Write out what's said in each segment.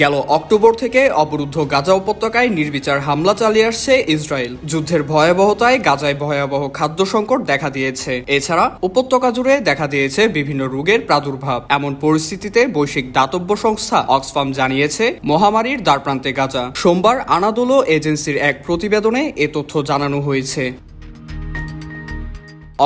গেল অক্টোবর থেকে অবরুদ্ধ গাজা উপত্যকায় নির্বিচার হামলা চালিয়ে আসছে ইসরায়েল। যুদ্ধের ভয়াবহতায় গাজায় ভয়াবহ খাদ্য সংকট দেখা দিয়েছে। এছাড়া উপত্যকা জুড়ে দেখা দিয়েছে বিভিন্ন রোগের প্রাদুর্ভাব। এমন পরিস্থিতিতে বৈশ্বিক দাতব্য সংস্থা অক্সফাম জানিয়েছে মহামারীর দ্বারপ্রান্তে গাজা। সোমবার আনাদোলো এজেন্সির এক প্রতিবেদনে এ তথ্য জানানো হয়েছে।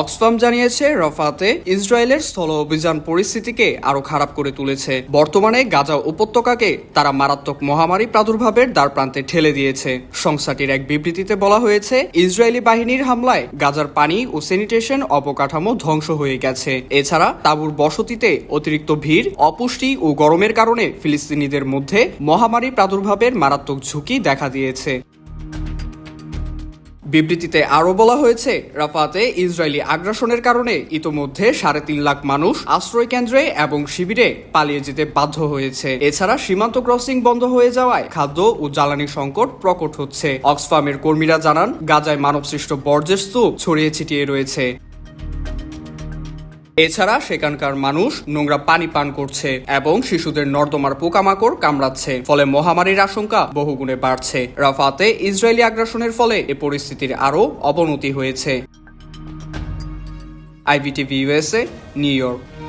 অক্সফাম জানিয়েছে, রফাতে ইসরায়েলের স্থল অভিযান পরিস্থিতিকে আরও খারাপ করে তুলেছে। বর্তমানে গাজা উপত্যকাকে তারা মারাত্মক মহামারী প্রাদুর্ভাবের দ্বারপ্রান্তে ঠেলে দিয়েছে। সংস্থাটির এক বিবৃতিতে বলা হয়েছে, ইসরায়েলি বাহিনীর হামলায় গাজার পানি ও স্যানিটেশন অবকাঠামো ধ্বংস হয়ে গেছে। এছাড়া তাবুর বসতিতে অতিরিক্ত ভিড়, অপুষ্টি ও গরমের কারণে ফিলিস্তিনিদের মধ্যে মহামারী প্রাদুর্ভাবের মারাত্মক ঝুঁকি দেখা দিয়েছে। বিবৃতিতে আরও বলা হয়েছে, রাফাতে ইসরায়েলি আগ্রাসনের কারণে ইতোমধ্যে সাড়ে তিন লাখ মানুষ আশ্রয় কেন্দ্রে এবং শিবিরে পালিয়ে যেতে বাধ্য হয়েছে। এছাড়া সীমান্ত ক্রসিং বন্ধ হয়ে যাওয়ায় খাদ্য ও জ্বালানি সংকট প্রকট হচ্ছে। অক্সফার্মের কর্মীরা জানান, গাজায় মানবসৃষ্ট বর্জ্যের স্তূপ ছড়িয়ে ছিটিয়ে রয়েছে। এছাড়া সেখানকার মানুষ নোংরা পানি পান করছে এবং শিশুদের নর্দমার পোকামাকড় কামড়াচ্ছে। ফলে মহামারীর আশঙ্কা বহুগুণে বাড়ছে। রাফাতে ইসরায়েলি আগ্রাসনের ফলে এ পরিস্থিতির আরও অবনতি হয়েছে। IBTV USA New York.